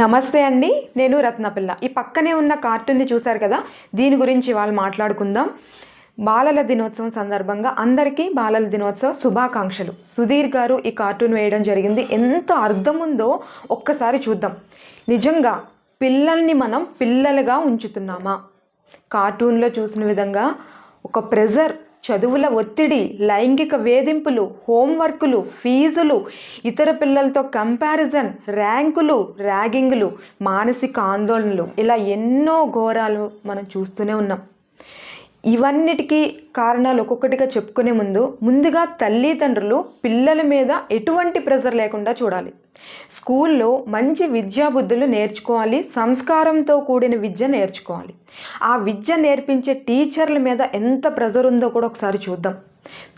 నమస్తే అండి నేను రత్నపిల్ల. ఈ పక్కనే ఉన్న కార్టూన్ని చూశారు కదా దీని గురించి వాళ్ళు మాట్లాడుకుందాం. బాలల దినోత్సవం సందర్భంగా అందరికీ బాలల దినోత్సవ శుభాకాంక్షలు. సుధీర్ గారు ఈ కార్టూన్ వేయడం జరిగింది. ఎంత అర్థం ఉందో ఒక్కసారి చూద్దాం. నిజంగా పిల్లల్ని మనం పిల్లలుగా ఉంచుతున్నామా? కార్టూన్లో చూసిన విధంగా ఒక ప్రెజర్ చదువుల ఒత్తిడి లైంగిక వేధింపులు హోంవర్కులు ఫీజులు ఇతర పిల్లలతో కంపారిజన్ ర్యాంకులు ర్యాగింగ్లు మానసిక ఆందోళనలు ఇలా ఎన్నో ఘోరాలు మనం చూస్తూనే ఉన్నాం. ఇవన్నిటికీ కారణాలు ఒక్కొక్కటిగా చెప్పుకునే ముందు ముందుగా తల్లిదండ్రులు పిల్లల మీద ఎటువంటి ప్రెజర్ లేకుండా చూడాలి. స్కూల్లో మంచి విద్యాబుద్ధులు నేర్చుకోవాలి సంస్కారంతో కూడిన విద్య నేర్చుకోవాలి. ఆ విద్య నేర్పించే టీచర్ల మీద ఎంత ప్రెజర్ ఉందో కూడా ఒకసారి చూద్దాం.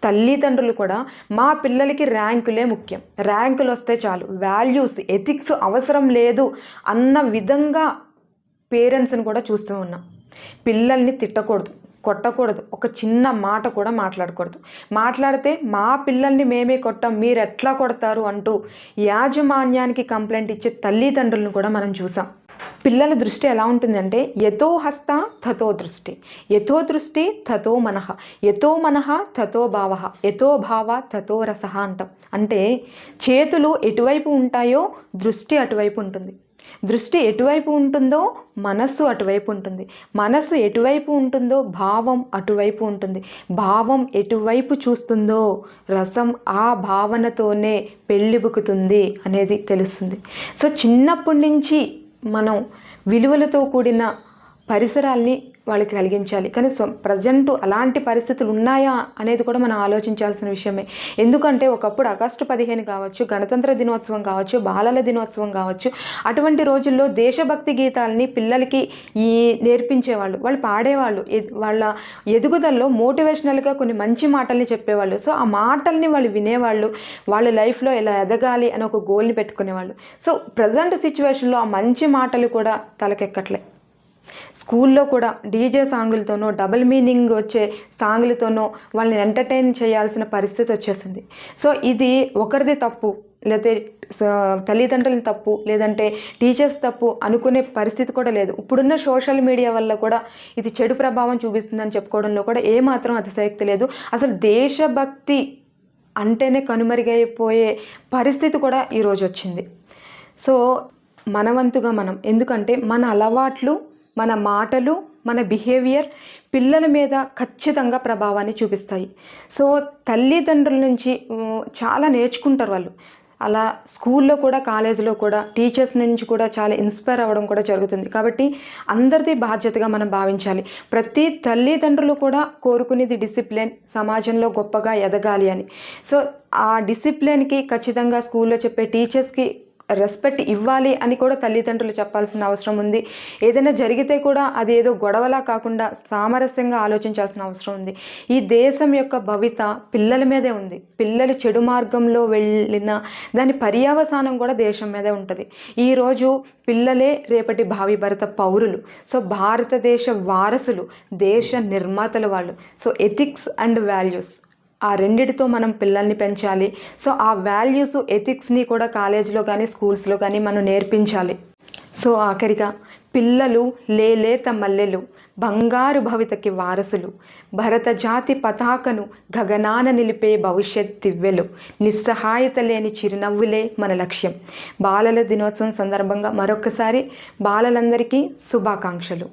తల్లిదండ్రులు కూడా మా పిల్లలకి ర్యాంకులే ముఖ్యం. ర్యాంకులు వస్తే చాలు. వాల్యూస్ ఎథిక్స్ అవసరం లేదు అన్న విధంగా పేరెంట్స్ని కూడా చూస్తూ ఉన్నాం. పిల్లల్ని తిట్టకూడదు. కొట్టకూడదు. ఒక చిన్న మాట కూడా మాట్లాడకూడదు. మాట్లాడితే మా పిల్లల్ని మేమే కొట్టాం మీరు ఎట్లా కొడతారు అంటూ యాజమాన్యానికి కంప్లైంట్ ఇచ్చే తల్లిదండ్రులను కూడా మనం చూసాం. పిల్లల దృష్టి ఎలా ఉంటుందంటే యథో హస్త తథో దృష్టి. యథో దృష్టి తతో మనః. యథో మనః తథో భావ. యథో భావ తతో రస అంటాం. అంటే చేతులు ఎటువైపు ఉంటాయో దృష్టి అటువైపు ఉంటుంది. దృష్టి ఎటువైపు ఉంటుందో మనస్సు అటువైపు ఉంటుంది. మనస్సు ఎటువైపు ఉంటుందో భావం అటువైపు ఉంటుంది. భావం ఎటువైపు చూస్తుందో రసం ఆ భావనతోనే పెళ్ళిబుకుతుంది అనేది తెలుస్తుంది. సో చిన్నప్పటి నుంచి మనం విలువలతో కూడిన పరిసరాల్ని వాళ్ళకి కలిగించాలి. కానీ స్వ ప్రజెంట్ అలాంటి పరిస్థితులు ఉన్నాయా అనేది కూడా మనం ఆలోచించాల్సిన విషయమే. ఎందుకంటే ఒకప్పుడు ఆగస్టు పదిహేను కావచ్చు గణతంత్ర దినోత్సవం కావచ్చు బాలల దినోత్సవం కావచ్చు అటువంటి రోజుల్లో దేశభక్తి గీతాలని పిల్లలకి ఈ నేర్పించేవాళ్ళు వాళ్ళు పాడేవాళ్ళు. వాళ్ళ ఎదుగుదలలో మోటివేషనల్గా కొన్ని మంచి మాటల్ని చెప్పేవాళ్ళు. సో ఆ మాటల్ని వాళ్ళు వినేవాళ్ళు. వాళ్ళ లైఫ్లో ఇలా ఎదగాలి అని ఒక గోల్ని పెట్టుకునేవాళ్ళు. సో ప్రజెంట్ సిచ్యువేషన్లో ఆ మంచి మాటలు కూడా తలకెక్కట్లే. స్కూల్లో కూడా డీజే సాంగులతోనో డబుల్ మీనింగ్ వచ్చే సాంగులతోనో వాళ్ళని ఎంటర్టైన్ చేయాల్సిన పరిస్థితి వచ్చేసింది. సో ఇది ఒకరిది తప్పు లేకపోతే తల్లిదండ్రుల తప్పు లేదంటే టీచర్స్ తప్పు అనుకునే పరిస్థితి కూడా లేదు. ఇప్పుడున్న సోషల్ మీడియా వల్ల కూడా ఇది చెడు ప్రభావం చూపిస్తుందని చెప్పుకోవడంలో కూడా ఏమాత్రం అతిశయోక్తి లేదు. అసలు దేశభక్తి అంటేనే కనుమరుగైపోయే పరిస్థితి కూడా ఈరోజు వచ్చింది. సో మనవంతుగా మనం ఎందుకంటే మన అలవాట్లు మన మాటలు మన బిహేవియర్ పిల్లల మీద ఖచ్చితంగా ప్రభావాన్ని చూపిస్తాయి. సో తల్లిదండ్రుల నుంచి చాలా నేర్చుకుంటారు వాళ్ళు. అలా స్కూల్లో కూడా కాలేజీలో కూడా టీచర్స్ నుంచి కూడా చాలా ఇన్స్పైర్ అవ్వడం కూడా జరుగుతుంది. కాబట్టి అందరిది బాధ్యతగా మనం భావించాలి. ప్రతి తల్లిదండ్రులు కూడా కోరుకునేది డిసిప్లిన్ సమాజంలో గొప్పగా ఎదగాలి అని. సో ఆ డిసిప్లిన్కి ఖచ్చితంగా స్కూల్లో చెప్పే టీచర్స్కి రెస్పెక్ట్ ఇవ్వాలి అని కూడా తల్లిదండ్రులు చెప్పాల్సిన అవసరం ఉంది. ఏదైనా జరిగితే కూడా అది ఏదో గొడవలా కాకుండా సామరస్యంగా ఆలోచించాల్సిన అవసరం ఉంది. ఈ దేశం యొక్క భవిత పిల్లల మీదే ఉంది. పిల్లలు చెడు మార్గంలో వెళ్ళిన దాని పర్యావసానం కూడా దేశం మీదే ఉంటుంది. ఈరోజు పిల్లలే రేపటి భావి భరత పౌరులు. సో భారతదేశ వారసులు దేశ నిర్మాతలు వాళ్ళు. సో ఎథిక్స్ అండ్ వాల్యూస్ ఆ రెండిటితో మనం పిల్లల్ని పెంచాలి. సో ఆ వాల్యూస్ ఎథిక్స్ని కూడా కాలేజీలో కానీ స్కూల్స్లో కానీ మనం నేర్పించాలి. సో ఆఖరిగా పిల్లలు లేలేత మల్లెలు బంగారు భవితకి వారసులు భరత జాతి పతాకను గగనాన నిలిపే భవిష్యత్ దివ్యలు నిస్సహాయత లేని చిరునవ్వులే మన లక్ష్యం. బాలల దినోత్సవం సందర్భంగా మరొకసారి బాలలందరికీ శుభాకాంక్షలు.